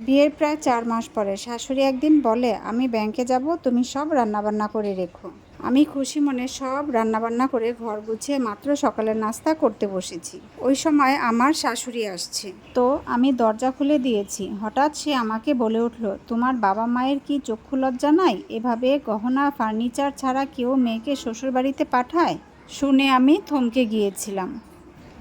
বিয়ের প্রায় চার মাস পরে। শাশুড়ি একদিন বলে, আমি ব্যাংকে যাব, তুমি সব রান্নাবান্না করে রেখো। আমি খুশি মনে সব রান্নাবান্না করে ঘর গুছিয়ে মাত্র সকালের নাস্তা করতে বসেছি। ওই সময় আমার শাশুড়ি আসছে। তো আমি দরজা খুলে দিয়েছি। হঠাৎ সে আমাকে বলে উঠল, তোমার বাবা মায়ের কি চক্ষু লজ্জা নাই? এভাবে গহনা, ফার্নিচার ছাড়া কেউ মেয়েকে শ্বশুরবাড়িতে পাঠায়? শুনে আমি থমকে গিয়েছিলাম।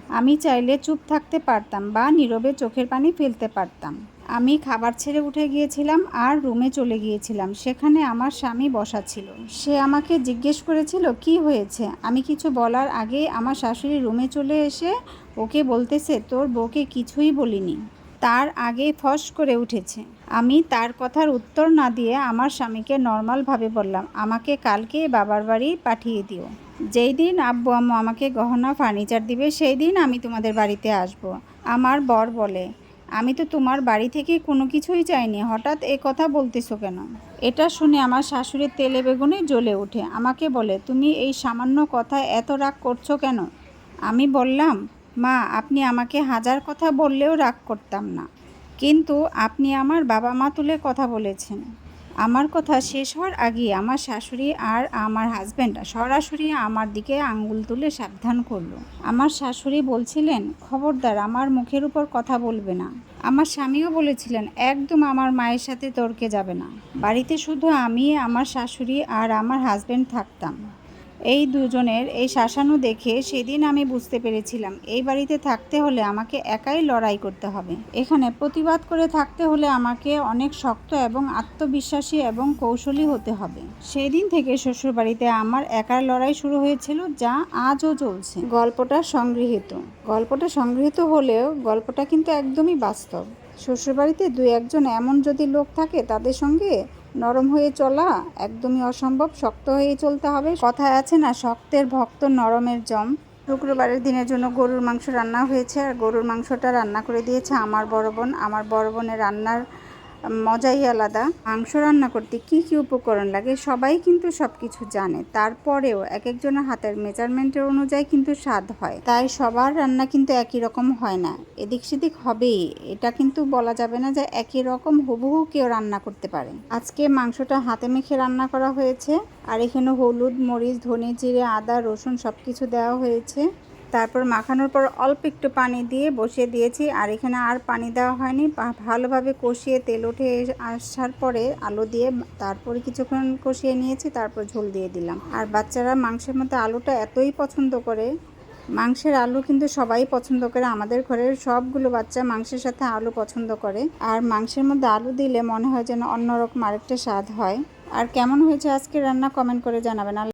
আমি চাইলে চুপ থাকতে পারতাম বা নীরবে চোখের পানি ফেলতে পারতাম। আমি খাবার ছেড়ে উঠে গিয়েছিলাম আর রুমে চলে গিয়েছিলাম। সেখানে আমার স্বামী বসা ছিল। সে আমাকে জিজ্ঞেস করেছিল, কি হয়েছে? আমি কিছু বলার আগে আমার শাশুড়ি রুমে চলে এসে ওকে বলতেছে, তোর বউকে কিছুই বলিনি। তার আগেই ফস করে উঠেছে। আমি তার কথার উত্তর না দিয়ে আমার স্বামীকে নর্মালভাবে বললাম, আমাকে কালকে বাবার বাড়ি পাঠিয়ে দিও। যেই দিন আব্বু আম্মু আমাকে গহনা, ফার্নিচার দিবে, সেই দিন আমি তোমাদের বাড়িতে আসব। আমার বর বলে, আমি তো তোমার বাড়ি থেকে কোনো কিছুই চাইনি, হঠাৎ এ কথা বলতেছো কেন? এটা শুনে আমার শাশুড়ির তেলে বেগুনে জ্বলে ওঠে। আমাকে বলে, তুমি এই সামান্য কথায় এত রাগ করছ কেন? আমি বললাম মা, আপনি আমাকে হাজার কথা বললেও রাগ করতাম না। কিন্তু আপনি আমার বাবা মা তুলে কথা বলেছেন। আমার কথা শেষ হওয়ার আগে আমার শাশুড়ি আর আমার হাজব্যান্ড সরাসরি আমার দিকে আঙ্গুল তুলে সাবধান করল। আমার শাশুড়ি বলছিলেন, খবরদার, আমার মুখের উপর কথা বলবে না। আমার স্বামীও বলেছিলেন, একদম আমার মায়ের সাথে তর্কে যাবে না। বাড়িতে শুধু আমি, আমার শাশুড়ি আর আমার হাজব্যান্ড থাকতাম। এই দুজনের এই শাসানো দেখে সেদিন আমি বুঝতে পেরেছিলাম, এই বাড়িতে থাকতে হলে আমাকে একাই লড়াই করতে হবে। এখানে প্রতিবাদ করে থাকতে হলে আমাকে অনেক শক্ত এবং আত্মবিশ্বাসী এবং কৌশলী হতে হবে। সেই দিন থেকে শ্বশুরবাড়িতে আমার একার লড়াই শুরু হয়েছিল, যা আজও চলছে। গল্পটা সংগৃহীত। গল্পটা সংগৃহীত হলেও গল্পটা কিন্তু একদমই বাস্তব। শ্বশুরবাড়িতে দুই একজন এমন যদি লোক থাকে তাদের সঙ্গে নরম হয়ে চলা, একদমই অসম্ভব, শক্ত হয়ে চলতে হবে। কথায় আছে না, শক্তের ভক্ত নরমের জম। শুক্রবারের দিনের জন্য গরুর মাংস রান্না হয়েছে, আর গরুর মাংসটা রান্না করে দিয়েছে আমার বড় বোন। আমার বড় বোনের রান্নার মজাই আলাদা। মাংস রান্না করতে কি কি উপকরণ লাগে সবাই কিন্তু সব কিছু জানে। তারপরেও এক একজনের হাতের মেজারমেন্টের অনুযায়ী কিন্তু স্বাদ হয়। তাই সবার রান্না কিন্তু একই রকম হয় না। এদিক সেদিক হবেই। এটা কিন্তু বলা যাবে না যে একই রকম হুবহু কেউ রান্না করতে পারে। আজকে মাংসটা হাতে মেখে রান্না করা হয়েছে। আর এখানে হলুদ, মরিচ, ধনে জিরে, আদা, রসুন সব কিছু দেওয়া হয়েছে। তারপর মাখানোর পর অল্প একটু পানি দিয়ে বসিয়ে দিয়েছি, আর এখানে আর পানি দেওয়া হয়নি। ভালোভাবে কষিয়ে তেল উঠে আসার পরে আলু দিয়ে তারপরে কিছুক্ষণ কষিয়ে নিয়েছি, তারপর ঝোল দিয়ে দিলাম। আর বাচ্চারা মাংসের মধ্যে আলুটা এতই পছন্দ করে, মাংসের আলু কিন্তু সবাই পছন্দ করে, আমাদের ঘরের সবগুলো বাচ্চা মাংসের সাথে আলু পছন্দ করে। আর মাংসের মধ্যে আলু দিলে মনে হয় যেন অন্যরকম আরেকটা স্বাদ হয়। আর কেমন হয়েছে আজকে রান্না, কমেন্ট করে জানাবেন।